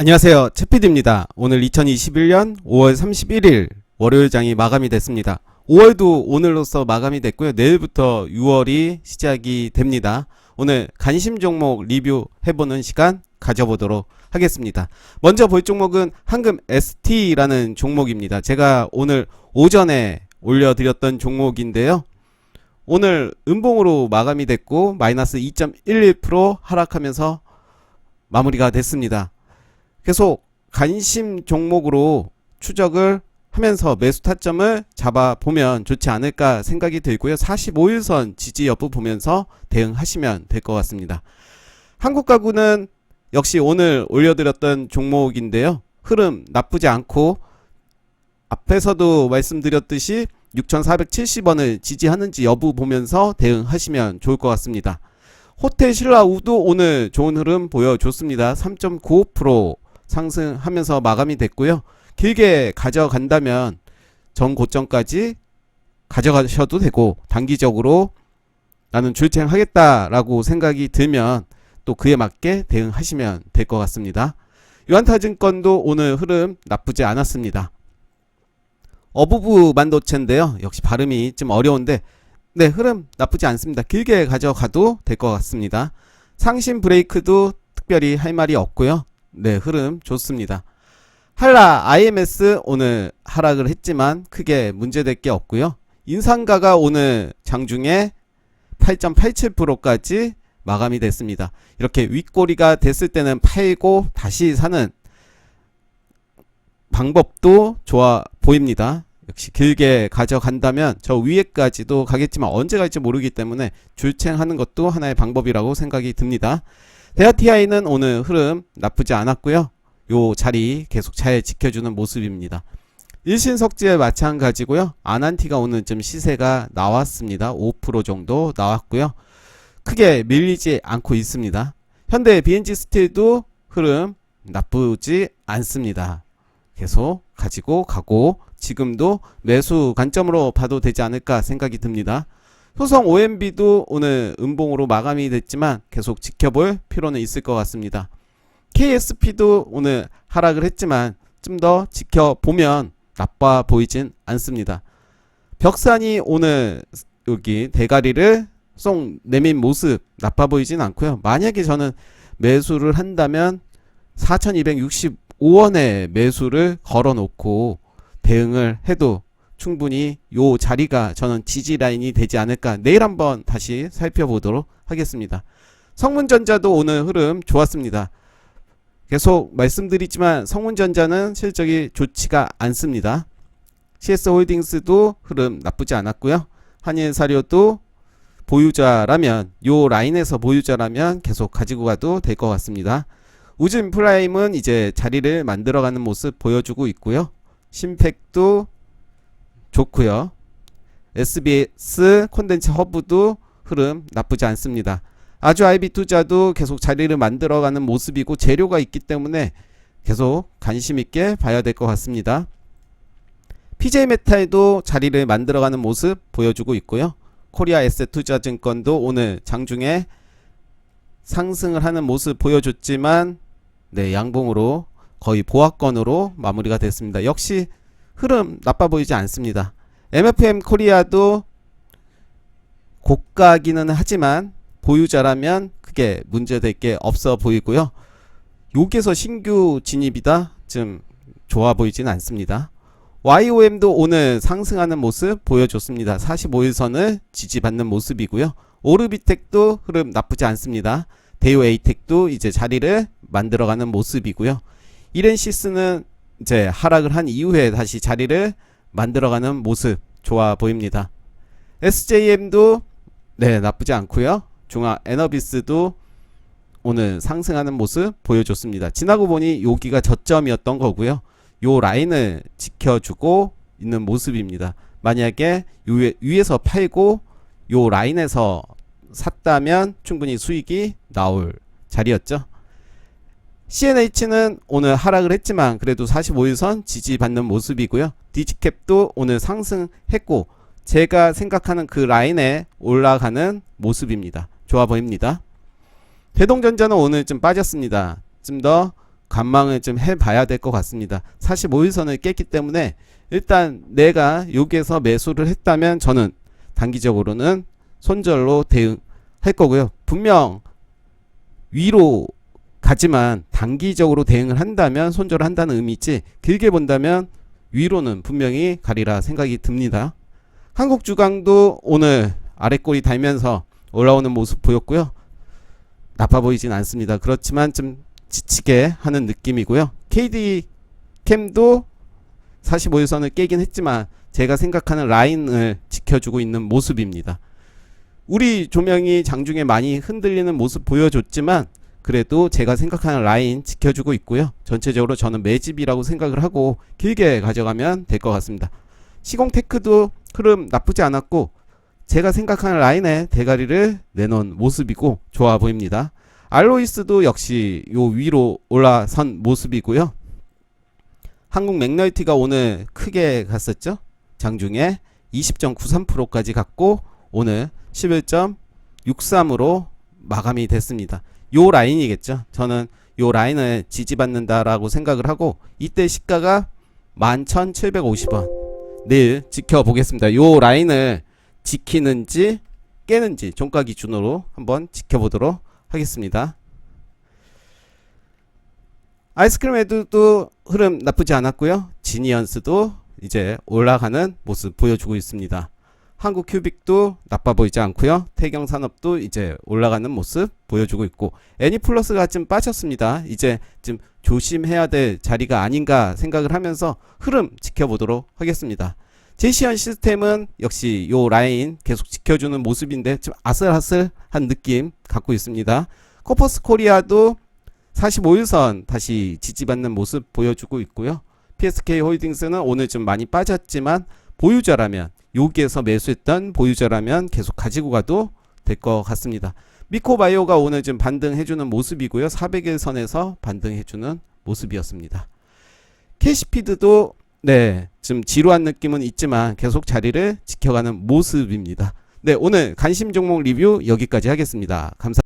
안녕하세요. 채피디입니다. 오늘 2021년 5월 31일 월요일장이 마감이 됐습니다. 5월도 오늘로써 마감이 됐고요. 내일부터 6월이 시작이 됩니다. 오늘 관심 종목 리뷰 해보는 시간 가져보도록 하겠습니다. 먼저 볼 종목은 황금 ST라는 종목입니다. 제가 오늘 오전에 올려드렸던 종목인데요. 오늘 음봉으로 마감이 됐고 마이너스 2.11% 하락하면서 마무리가 됐습니다. 계속 관심 종목으로 추적을 하면서 매수 타점을 잡아 보면 좋지 않을까 생각이 들고요. 45일선 지지 여부 보면서 대응하시면 될 것 같습니다. 한국 가구는 역시 오늘 올려드렸던 종목인데요. 흐름 나쁘지 않고 앞에서도 말씀드렸듯이 6,470원을 지지하는지 여부 보면서 대응하시면 좋을 것 같습니다. 호텔 신라우도 오늘 좋은 흐름 보여줬습니다. 3.95% 상승하면서 마감이 됐고요. 길게 가져간다면 전 고점까지 가져가셔도 되고 단기적으로 나는 출첵하겠다라고 생각이 들면 또 그에 맞게 대응하시면 될 것 같습니다. 유한타증권도 오늘 흐름 나쁘지 않았습니다. 어부부 만도체인데요. 역시 발음이 좀 어려운데 네 흐름 나쁘지 않습니다. 길게 가져가도 될 것 같습니다. 상신 브레이크도 특별히 할 말이 없고요. 네 흐름 좋습니다. 한라 IMS 오늘 하락을 했지만 크게 문제될 게 없고요. 인상가가 오늘 장중에 8.87%까지 마감이 됐습니다. 이렇게 윗꼬리가 됐을 때는 팔고 다시 사는 방법도 좋아 보입니다. 역시 길게 가져간다면 저 위에까지도 가겠지만 언제 갈지 모르기 때문에 줄챙하는 것도 하나의 방법이라고 생각이 듭니다. 데아티아이는 오늘 흐름 나쁘지 않았고요. 요 자리 계속 잘 지켜주는 모습입니다. 일신석지에 마찬가지고요. 아난티가 오늘 좀 시세가 나왔습니다. 5% 정도 나왔고요. 크게 밀리지 않고 있습니다. 현대 BNG 스틸도 흐름 나쁘지 않습니다. 계속 가지고 가고 지금도 매수 관점으로 봐도 되지 않을까 생각이 듭니다. 효성 OMB도 오늘 음봉으로 마감이 됐지만 계속 지켜볼 필요는 있을 것 같습니다. KSP도 오늘 하락을 했지만 좀 더 지켜보면 나빠 보이진 않습니다. 벽산이 오늘 여기 대가리를 쏙 내민 모습 나빠 보이진 않고요. 만약에 저는 매수를 한다면 4265원에 매수를 걸어 놓고 대응을 해도 충분히 요 자리가 저는 지지 라인이 되지 않을까 내일 한번 다시 살펴보도록 하겠습니다. 성문전자도 오늘 흐름 좋았습니다. 계속 말씀드리지만 성문전자는 실적이 좋지가 않습니다. CS홀딩스도 흐름 나쁘지 않았고요. 한일사료도 보유자라면 요 라인에서 보유자라면 계속 가지고 가도 될 것 같습니다. 우진 프라임은 이제 자리를 만들어가는 모습 보여주고 있고요. 심팩도 좋고요. SBS 콘텐츠 허브도 흐름 나쁘지 않습니다. 아주 IB 투자도 계속 자리를 만들어가는 모습이고 재료가 있기 때문에 계속 관심 있게 봐야 될 것 같습니다. PJ 메탈도 자리를 만들어가는 모습 보여주고 있고요. 코리아 에셋 투자증권도 오늘 장중에 상승을 하는 모습 보여줬지만 네 양봉으로 거의 보합권으로 마무리가 됐습니다. 역시 흐름 나빠 보이지 않습니다. MFM 코리아도 고가기는 하지만 보유자라면 크게 문제될 게 없어 보이고요. 여기서 신규 진입이다 좀 좋아 보이진 않습니다. YOM도 오늘 상승하는 모습 보여줬습니다. 45일선을 지지받는 모습이고요. 오르비텍도 흐름 나쁘지 않습니다. 데이오 에이텍도 이제 자리를 만들어가는 모습이고요. 이렌시스는 이제 하락을 한 이후에 다시 자리를 만들어가는 모습 좋아 보입니다. SJM도 네 나쁘지 않고요. 중화 에너비스도 오늘 상승하는 모습 보여줬습니다. 지나고 보니 여기가 저점이었던 거고요. 요 라인을 지켜주고 있는 모습입니다. 만약에 요 위에서 팔고 요 라인에서 샀다면 충분히 수익이 나올 자리였죠. CNH는 오늘 하락을 했지만 그래도 45일선 지지받는 모습이고요. 디지캡도 오늘 상승했고 제가 생각하는 그 라인에 올라가는 모습입니다. 좋아 보입니다. 대동전자는 오늘 좀 빠졌습니다. 좀 더 관망을 좀 해봐야 될 것 같습니다. 45일선을 깼기 때문에 일단 내가 여기에서 매수를 했다면 저는 단기적으로는 손절로 대응할 거고요. 분명 위로 가지만 단기적으로 대응을 한다면 손절을 한다는 의미지 길게 본다면 위로는 분명히 가리라 생각이 듭니다. 한국 주강도 오늘 아래꼬리 달면서 올라오는 모습 보였고요. 나빠 보이진 않습니다. 그렇지만 좀 지치게 하는 느낌이고요. KD 캠도 45일선을 깨긴 했지만 제가 생각하는 라인을 지켜주고 있는 모습입니다. 우리 조명이 장중에 많이 흔들리는 모습 보여줬지만 그래도 제가 생각하는 라인 지켜주고 있고요. 전체적으로 저는 매집이라고 생각을 하고 길게 가져가면 될 것 같습니다. 시공테크도 흐름 나쁘지 않았고 제가 생각하는 라인에 대가리를 내놓은 모습이고 좋아 보입니다. 알로이스도 역시 요 위로 올라선 모습이고요. 한국 맥널티가 오늘 크게 갔었죠. 장중에 20.93%까지 갔고 오늘 11.63으로 마감이 됐습니다. 요 라인이겠죠. 저는 요 라인을 지지받는다라고 생각을 하고 이때 시가가 11,750원. 내일 지켜보겠습니다. 요 라인을 지키는지 깨는지 종가 기준으로 한번 지켜보도록 하겠습니다. 아이스크림 에드도 흐름 나쁘지 않았고요. 지니언스도 이제 올라가는 모습 보여주고 있습니다. 한국 큐빅도 나빠 보이지 않고요. 태경 산업도 이제 올라가는 모습 보여주고 있고 애니플러스가 좀 빠졌습니다. 이제 좀 조심해야 될 자리가 아닌가 생각을 하면서 흐름 지켜보도록 하겠습니다. 제시언 시스템은 역시 요 라인 계속 지켜주는 모습인데 좀 아슬아슬한 느낌 갖고 있습니다. 코퍼스 코리아도 45일선 다시 지지받는 모습 보여주고 있고요. PSK 홀딩스는 오늘 좀 많이 빠졌지만 보유자라면 여기에서 매수했던 보유자라면 계속 가지고 가도 될 것 같습니다. 미코바이오가 오늘 좀 반등해주는 모습이고요. 400일 선에서 반등해주는 모습이었습니다. 캐시피드도 네, 좀 지루한 느낌은 있지만 계속 자리를 지켜가는 모습입니다. 네, 오늘 관심 종목 리뷰 여기까지 하겠습니다. 감사합니다.